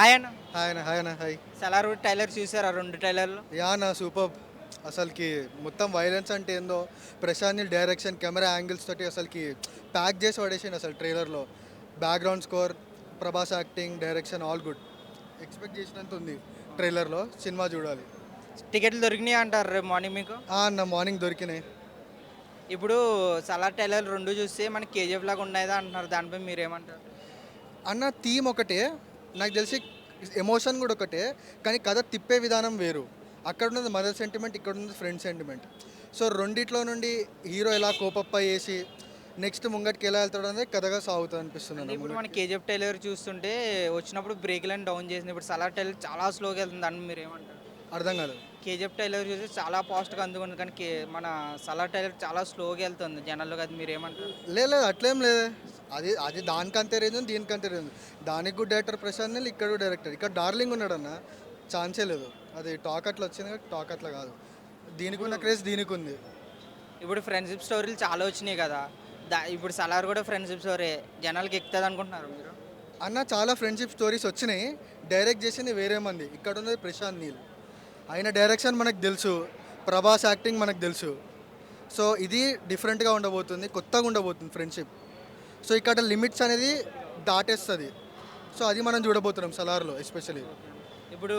ఆయన hi Salaar tailor చూసారా? రెండు టైలర్లు. యా నా సూపర్. అసలుకి మొత్తం వైలెన్స్ అంటే ఏందో Prashanth Neel direction camera angles తోటి అసలుకి ప్యాక్ చేసి పడేసింది అసలు ట్రైలర్లో background score Prabhas acting direction all good expect చేసినంత ఉంది ట్రైలర్లో సినిమా చూడాలి. టికెట్లు దొరికినాయి అంటారు రేపు మార్నింగ్ మీకు? అన్న మార్నింగ్ దొరికినాయి. ఇప్పుడు సలార్ టైలర్ రెండు చూస్తే మనకి కేజీఎఫ్ లాగా ఉండేదా అంటున్నారు దానిపై మీరేమంటారు? అన్న థీమ్ ఒకటే నాకు తెలిసి ఎమోషన్ కూడా ఒకటే కానీ కథ తిప్పే విధానం వేరు. అక్కడ ఉన్నది మదర్ సెంటిమెంట్ ఇక్కడ ఉన్నది ఫ్రెండ్ సెంటిమెంట్ సో రెండిట్లో నుండి హీరో ఎలా కోపప్ప చేసి నెక్స్ట్ ముంగటికి ఎలా వెళ్తాడు అనేది కథగా సాగుతుంది అనిపిస్తుంది ఇప్పుడు మన కేజీఎఫ్ టైలర్ చూస్తుంటే వచ్చినప్పుడు బ్రేక్ లైన్ డౌన్ చేసింది. ఇప్పుడు సలార్ టైలర్ చాలా స్లోగా వెళ్తుంది అని మీరు ఏమంటారు? అర్థం కాదు కేజీఎఫ్ టైలర్ చూస్తే చాలా ఫాస్ట్గా అందుకుంది. కానీ కే మన సలార్ టైలర్ చాలా స్లోగా వెళ్తుంది. జనాల్లో అది మీరు ఏమంటారు లేదు లేదు అట్లేం లేదు. అది అది దానికంతే రేంజ్ ఉంది దీనికంతే రేంజ్ ఉంది. దానికి కూడా డైరెక్టర్ ప్రశాంత్ నీల్ ఇక్కడ కూడా డైరెక్టర్. ఇక్కడ డార్లింగ్ ఉన్నాడు అన్న ఛాన్సే లేదు. అది టాక్ అట్లా వచ్చింది కానీ టాక్ అట్లా కాదు. దీనికి ఉన్న క్రేజ్ దీనికి ఉంది. ఇప్పుడు ఫ్రెండ్షిప్ స్టోరీలు చాలా వచ్చినాయి కదా. దా ఇప్పుడు సలార్ కూడా ఫ్రెండ్షిప్ స్టోరీ జనాలకి ఎక్కుతుంది అనుకుంటున్నారు మీరు? అన్న చాలా ఫ్రెండ్షిప్ స్టోరీస్ వచ్చినాయి. డైరెక్ట్ చేసింది వేరే మంది. ఇక్కడ ఉన్నది ప్రశాంత్ నీల్. ఆయన డైరెక్షన్ మనకు తెలుసు. ప్రభాస్ యాక్టింగ్ మనకు తెలుసు. సో ఇది డిఫరెంట్గా ఉండబోతుంది కొత్తగా ఉండబోతుంది ఫ్రెండ్షిప్ సో ఇక్కడ లిమిట్స్ అనేది దాటేస్తుంది. సో అది మనం చూడబోతున్నాం సలార్లో ఎస్పెషలీ ఇప్పుడు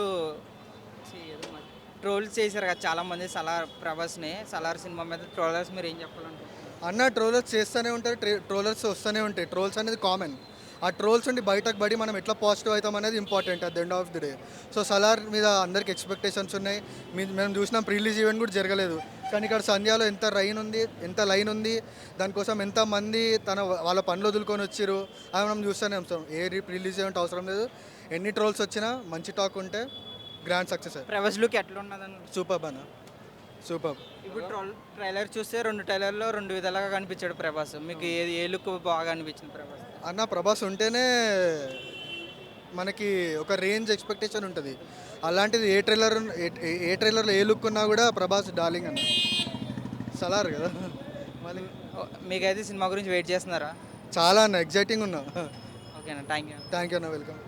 ట్రోల్స్ చేశారు కదా చాలా మంది సలార్ ప్రభాస్ని. సలార్ సినిమా మీద ట్రోలర్స్ మీరు ఏం చెప్పాలంటారు అన్న ట్రోలర్స్ చేస్తూనే ఉంటారు ట్రోలర్స్ వస్తూనే ఉంటాయి. ట్రోల్స్ అనేది కామన్ ఆ ట్రోల్స్ నుండి బయటకు పడి మనం ఎట్లా పాజిటివ్ అవుతాం అనేది important at the end of the day so Salaar మీద అందరికి ఎక్స్పెక్టేషన్స్ ఉన్నాయి. మీ- మేము చూసినాం ప్రీలీజ్ ఈవెంట్ కూడా జరగలేదు. కానీ ఇక్కడ సంధ్యాలో ఎంత రైన్ ఉంది ఎంత లైన్ ఉంది దానికోసం ఎంత మంది తన వాళ్ళ పనులు వదులుకొని వచ్చారు అవి మనం చూస్తూనే ఉంటాం ఏ ప్రీలీజ్ ఈవెంట్ అవసరం లేదు. ఎన్ని ట్రోల్స్ వచ్చినా మంచి టాక్ ఉంటే గ్రాండ్ సక్సెస్ ప్రభాస్ లుక్ ఎట్లా ఉన్నదని సూపర్ అన్న సూపర్. ఇప్పుడు ట్రోల్ ట్రైలర్ చూస్తే రెండు ట్రైలర్లో రెండు విధాలుగా కనిపించాడు ప్రభాస్. మీకు ఏ ఏ లుక్ బాగా అనిపించింది ప్రభాస్? అన్న ప్రభాస్ ఉంటేనే మనకి ఒక రేంజ్ ఎక్స్పెక్టేషన్ ఉంటుంది. అలాంటిది ఏ ట్రైలర్ ఏ- ట్రైలర్లో ఏ లుక్ ఉన్నా కూడా ప్రభాస్ డార్లింగ్ అన్న. సలార్ కదా. మళ్ళీ మీకైతే సినిమా గురించి వెయిట్ చేస్తున్నారా? చాలా అన్న ఎగ్జైటింగ్ ఉన్నా. ఓకేనా థ్యాంక్ యూ థ్యాంక్ యూ అన్న వెల్కమ్.